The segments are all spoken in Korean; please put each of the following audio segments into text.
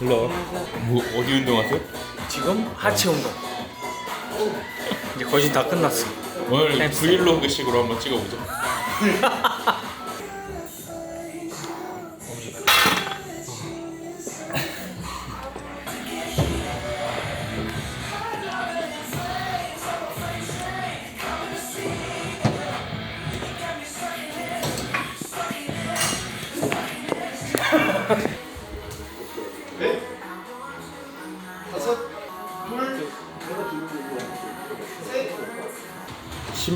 일로 뭐 어디 운동하세요? 지금 하체 운동. 이제 거진 다 끝났어. 오늘 브이로그식으로 한번 찍어보자.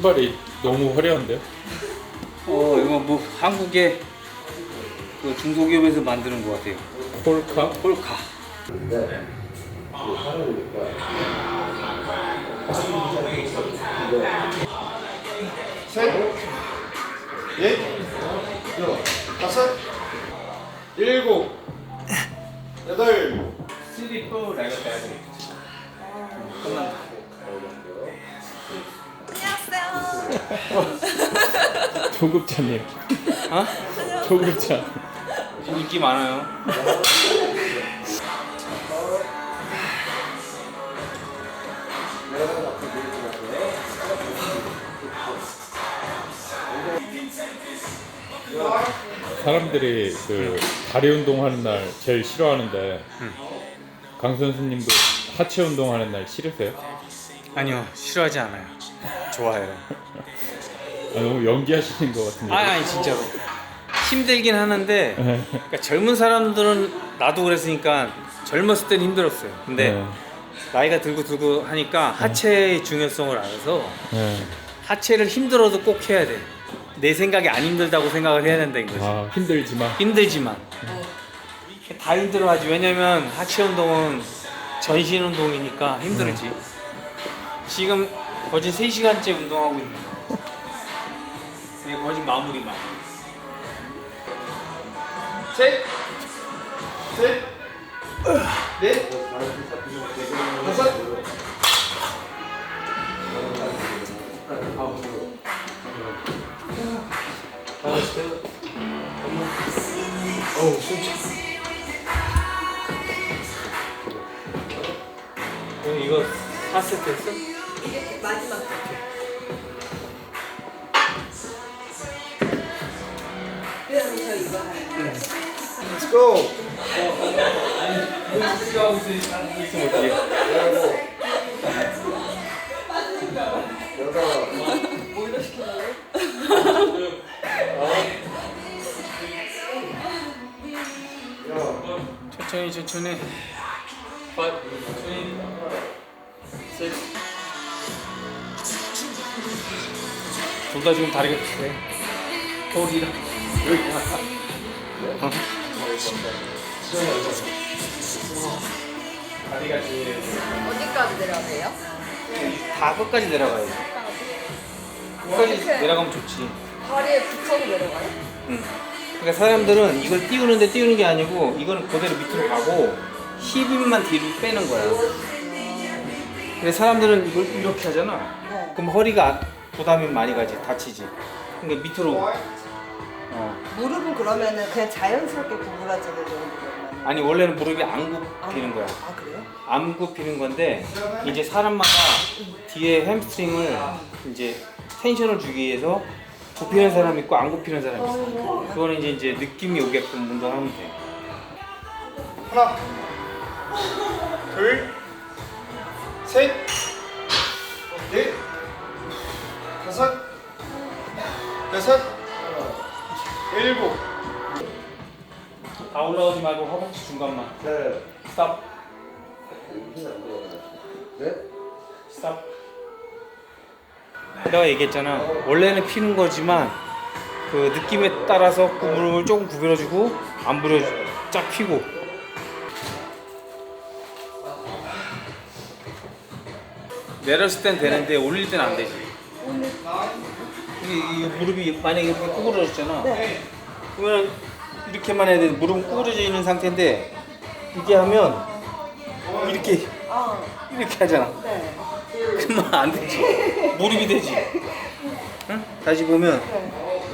신발이 너무 화려한데요? 어 이거 뭐 한국의 그 중소기업에서 만드는 것 같아요. 폴카? 폴카. 셋, 넷, 다섯, 일곱, 여덟, 슬리퍼 라이브 끝난다. 초급자님. 어? 초급자. 인기 많아요. 사람들이 그 다리 운동하는 날 제일 싫어하는데 강 선수님도 하체 운동하는 날 싫으세요? 아니요 싫어하지 않아요. 좋아해요. 아, 너무 연기하시는 것 같은데. 아니 아니 진짜로 힘들긴 하는데 네. 그러니까 젊은 사람들은 나도 그랬으니까 젊었을 땐 힘들었어요. 근데 네. 나이가 들고 들고 하니까 하체의 중요성을 알아서 네. 하체를 힘들어도 꼭 해야 돼. 내 생각이 안 힘들다고 생각을 해야 된다는 거지. 아 힘들지만 힘들지만 다 힘들어하지. 왜냐면 하체 운동은 전신 운동이니까 힘들지. 지금 거진 3 시간째 운동하고 있는 거. 이 게 거진 마무리만. 셋, 셋, 넷, 다섯, 어우 숨차. 이거 4세트 했어? 마지막 let's go. 시켜달래? 천천히 천천히. 천천히. 둘다 지금 다리가 비슷해. 허리랑. 다 리가 제일 어디까지 내려가세요? 다 끝까지 내려가요. 끝까지 내려가면 좋지. 다리에 붙여서 내려가요? 응. 그러니까 사람들은 이걸 띄우는데 띄우는 게 아니고 이거는 그대로 밑으로 가고 힙입만 뒤로 빼는 거야. 근데 사람들은 이걸 이렇게 하잖아. 네. 그럼 허리가 부담이 많이 가지, 다치지. 그러니까 밑으로. 어. 무릎은 그러면은 그냥 자연스럽게 구부러지는 정도로만. 아니 원래는 무릎이 안 굽히는 거야. 아 그래요? 안 굽히는 건데 이제 사람마다 뒤에 햄스트링을 이제 텐션을 주기 위해서 굽히는 사람이 있고 안 굽히는 사람이 있어. 그거는 이제 이제 느낌이 오게끔 운동하면 돼. 하나, 둘, 셋, 넷, 다섯, 여섯, 일곱, 다 올라오지 말고 허벅지 중간만. 네, 스탑. 넷, 스탑. 내가 얘기했잖아. 원래는 피는 거지만 그 느낌에 따라서 그 무릎을 조금 구부려주고 안 부려 쫙 피고. 내렸을 땐 되는데 올릴 땐 안 되지. 이, 이 무릎이 만약에 이렇게 구부러졌잖아. 네. 그러면 이렇게만 해야 돼. 무릎은 구부러져 있는 상태인데 이렇게 하면 이렇게 아, 이렇게 하잖아. 네. 그러면 안 되지. 무릎이 되지. 응? 다시 보면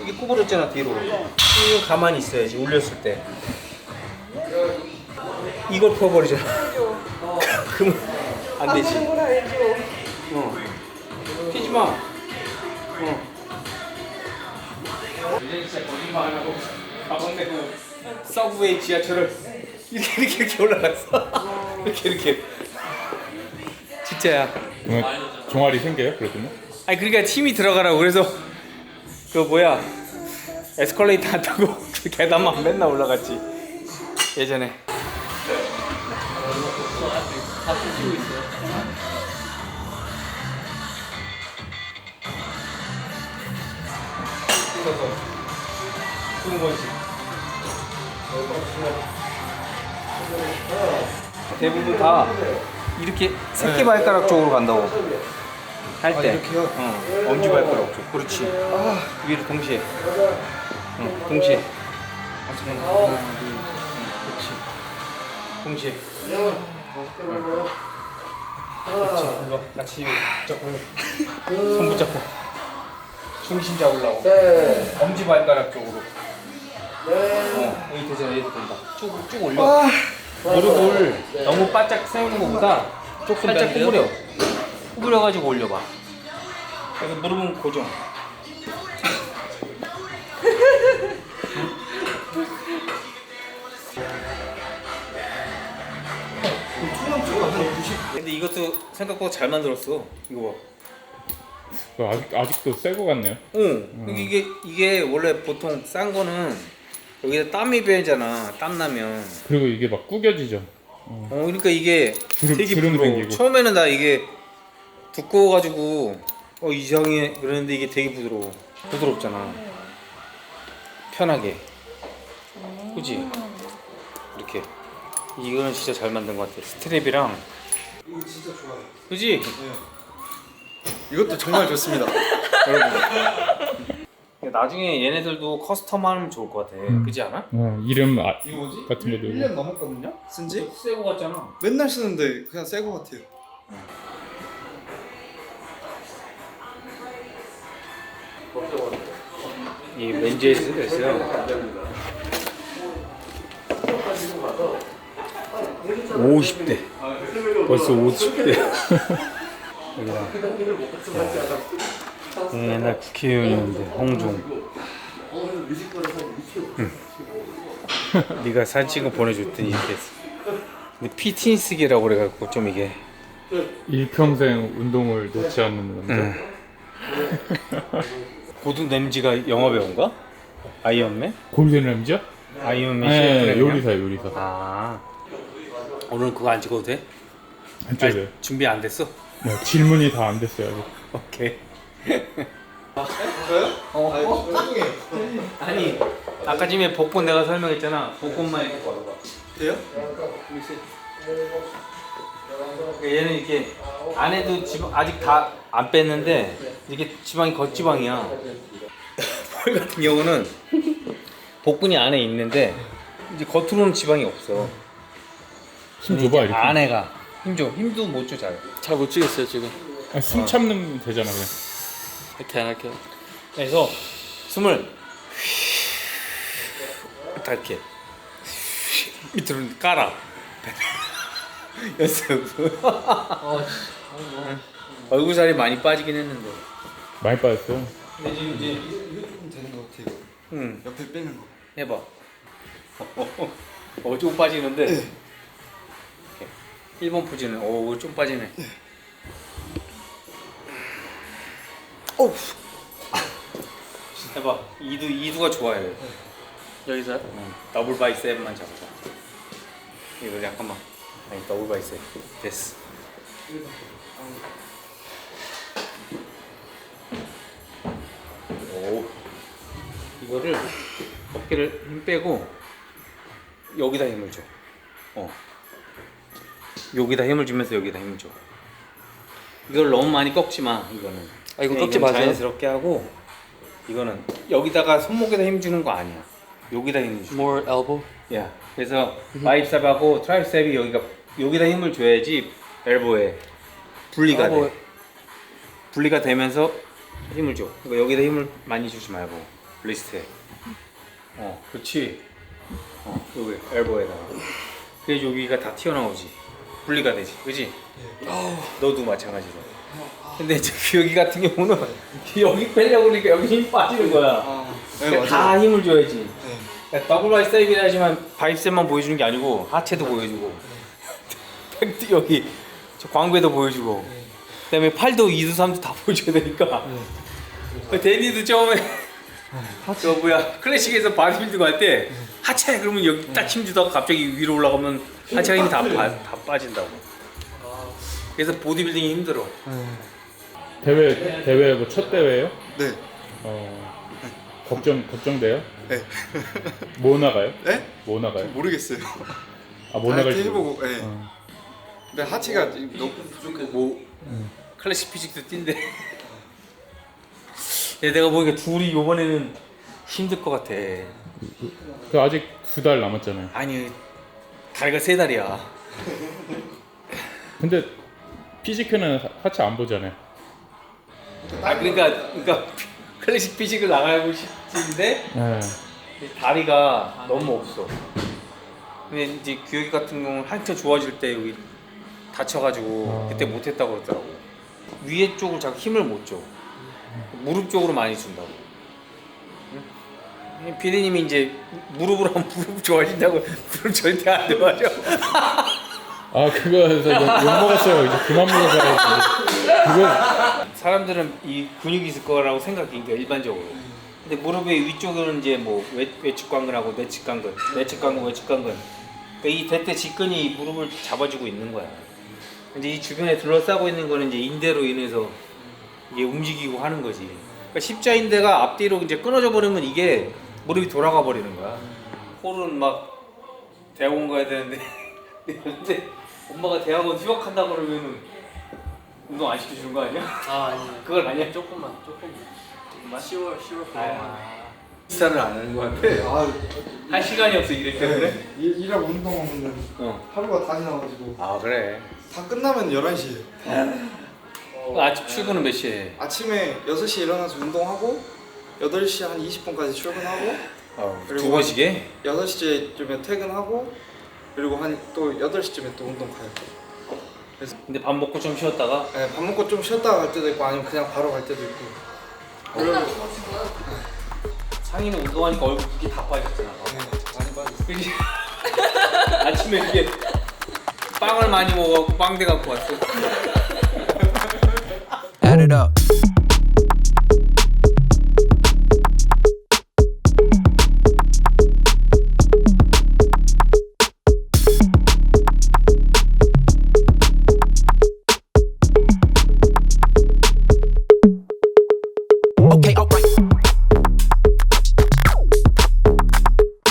이게 구부렸잖아 뒤로. 이거 가만히 있어야지 올렸을 때. 이걸 펴버리잖아. 그러면 안 되지. 아무나 해줘. 어. 피지 마. 어. 안 하고 가방 메고 서브웨이 지하철을 이렇게 이렇게 이렇게 올라갔어. 이렇게 이렇게. 진짜야. 그러면 종아리 생겨요? 그러더니? 아니 그러니까 팀이 들어가라고 그래서 그 뭐야 에스컬레이터 안 타고 그 계단만 맨날 올라갔지 예전에. 푸는 거지. 대부분 다 이렇게 새끼 발가락 쪽으로 간다고 할 때. 이렇게요? 어, 엄지 발가락 쪽. 그렇지. 위로 동시에. 응, 동시에. 아, 잠깐만. 하나, 둘, 그렇지. 동시에. 그렇지. 이거 같이 잡고. 손 붙잡고. 중심 잡으려고. 엄지 발가락 쪽으로. 어, 여기 되잖아. 얘도 된다. 쭉, 쭉 올려. 무릎을 너무 바짝 세우는 것보다 조금 살짝 구부려. 구부려가지고 올려봐. 그래서 무릎은 고정. 근데 이것도 생각보다 잘 만들었어. 이거 봐. 그거 아직, 아직도 새 거 같네요. 응. 이게 이게 원래 보통 싼 거는 여기다 땀이 배잖아. 땀 나면. 그리고 이게 막 구겨지죠. 어, 그러니까 이게 주름- 되게 주름 부드러워. 생기고. 처음에는 나 이게 두꺼워가지고 어 이상해 그랬는데 이게 되게 부드러워. 부드럽잖아. 편하게. 그지? 이렇게. 이거는 진짜 잘 만든 것 같아. 스트랩이랑. 이거 진짜 좋아요. 그지? 이것도 정말 좋습니다. 나중에 얘네들도 커스텀하면 좋을 것 같아. 음. 그지 않아? 어, 이름 아, 이거 뭐지? 같은 것도 1년 넘었거든요? 쓴지? 새거 같잖아. 맨날 쓰는데 그냥 새 거 같아요. 이 맨제스에서요. 50대. 벌써 50대. 여기다. 예, 옛날 국회 의원이었는데 홍종. 응. 네가 사진 찍어 보내줬더니 이렇게 했어. 근데 피트니스기라고 그래갖고 좀 이게 일평생 운동을 놓지 않는 남자. 고든 램지가 영화 배우인가? 아이언맨? 골든 램지요? 아이언맨 네, 요리사 요리사. 아 오늘 그거 안 찍어도 돼? 한쪽에 아니, 준비 안 됐어? 네, 질문이 다 안 됐어요. 아직. 오케이 저요? 어. 아니, 죄송해요. 아니 아까 전에 복권 내가 설명했잖아 복권만 이렇게 돼요? 얘는 이렇게 안에도 지방 아직 다 안 뺐는데 이게 지방이 겉지방이야 펄 같은 경우는 복근이 안에 있는데 이제 겉으로는 지방이 없어 힘 줘봐 이렇게. 안에가 힘줘 힘도 못 줘 잘. 잘 못 치겠어요 지금 아, 숨 참는 되잖아 그냥. 이렇게 안 할게요 그래서 숨을 딱 이렇게 밑으로 깔아 연습 얼굴 살이 많이 빠지긴 했는데 많이 빠졌어요. 근데 지금 이제 이렇게 되는 거 같아요. 이거. 응 옆에 빼는 거. 해봐 어 좀 빠지는데 이렇게. 1번 포즈는 오 좀 빠지네 어우. 해봐 이두 이두가 좋아요 여기서 응, 더블 바이셉만 잡아봐. 이거 잠깐만. 아니 더블 바이셉. 됐어. 오. 이거를 어깨를 힘 빼고 여기다 힘을 줘. 어. 여기다 힘을 주면서 여기다 힘을 줘. 이걸 너무 많이 꺾지 마. 이거는. 아, 이거 꺾지 이건 마세요. 자연스럽게 하고 이거는 여기다가 손목에다 힘 주는 거 아니야. 여기다 힘 줘. more elbow 야, 그래서 바이셉하고 트라이셉이 여기가 여기다 힘을 줘야지 엘보에 분리가 elbow. 돼. 분리가 되면서 힘을 줘. 그러니까 여기다 힘을 많이 주지 말고 리스트에. 어, 그렇지. 어, 여기 엘보에다가. 그래 여기가 다 튀어나오지. 분리가 되지, 그지? 너도 마찬가지로. 근데 이제 여기 같은 경우는 여기 빼려고 그러니까 여기 힘 빠지는 거야. 아, 네 그러니까 맞아요. 다 힘을 줘야지. 네. 그러니까 더블 바이셉이라 하지만 바이셉만 보여주는 게 아니고 하체도 보여주고. 팩트 여기 저 광배도 보여주고. 그다음에 팔도 2두 3두 다 보여줘야 되니까. 데니도 처음에 저 뭐야 클래식에서 바디빌딩 할때 하체! 그러면 여기 딱 힘주다가 갑자기 위로 올라가면 하체가 힘이 다, 빠, 다 빠진다고. 그래서 보디빌딩이 힘들어 대회 대회 뭐 첫 대회예요? 네. 어 걱정 걱정돼요? 네. 뭐 나가요? 네? 뭐 나가요? 모르겠어요. 아뭐 다이어트 나갈지 해보고. 네. 어. 근데 하체가 너무 뭐 클래식 피직도 뛴대. 야, 내가 보니까 둘이 이번에는 힘들 것 같아. 그 아직 두 달 남았잖아요. 아니 다리가 세 달이야. 근데 피지크는 하- 하체 안 보잖아요. 아 그러니까 그러니까 클래식 피직을 나가고 싶은데 네. 다리가 너무 없어. 근데 이제 규혁이 같은 경우는 한참 좋아질 때 여기 다쳐가지고 어. 그때 못했다고 그러더라고. 위에 쪽을 자꾸 힘을 못 줘. 무릎 쪽으로 많이 준다고. 응? 피디님이 이제 무릎으로 하면 무릎 좋아진다고 무릎 절대 안 좋아져. 아 그거에서 욕, 욕 먹었어요. 이제 그만 먹어야지. 그거 사람들은 이 근육이 있을 거라고 생각해, 그러니까 일반적으로. 근데 무릎의 위쪽은 이제 뭐 외, 외측 관근하고 내측 관근, 내측 관근, 외측 관근. 그러니까 이 대퇴 직근이 이 무릎을 잡아주고 있는 거야. 이제 이 주변에 둘러싸고 있는 거는 이제 인대로 인해서 이게 움직이고 하는 거지. 그러니까 십자인대가 앞뒤로 이제 끊어져 버리면 이게 무릎이 돌아가 버리는 거야. 홀은 막 대학원 가야 되는데 근데 엄마가 대학원 휴학한다 그러면은 운동 안 시켜주는 거 아니야? 아 아니 그건 아니야. 조금만 조금만 조금만 10월 10월 아, 스타를 안 하는 것 같아. 아, 할 시간이 없어 일을 때문에. 일, 일하고 운동하면 어. 하루가 다 지나가지고 아 그래. 다 끝나면 11시에 그 아침 출근은 몇 시에? 아침에 6시에 일어나서 운동하고 8시 한 20분까지 출근하고 어, 두 그리고 번씩에? 6시쯤에 퇴근하고 그리고 한 또 8시쯤에 또 운동 가요. 그래서 근데 밥 먹고 좀 쉬었다가 네, 밥 먹고 좀 쉬었다가 갈 때도 있고 아니면 그냥 바로 갈 때도 있고 그런 상이는 운동하니까 얼굴 붓기 다 빠졌잖아. 네, 많이 빠졌어 아침에 이게 빵을 많이 먹어갖고 빵대 갖고 왔어. Add it up.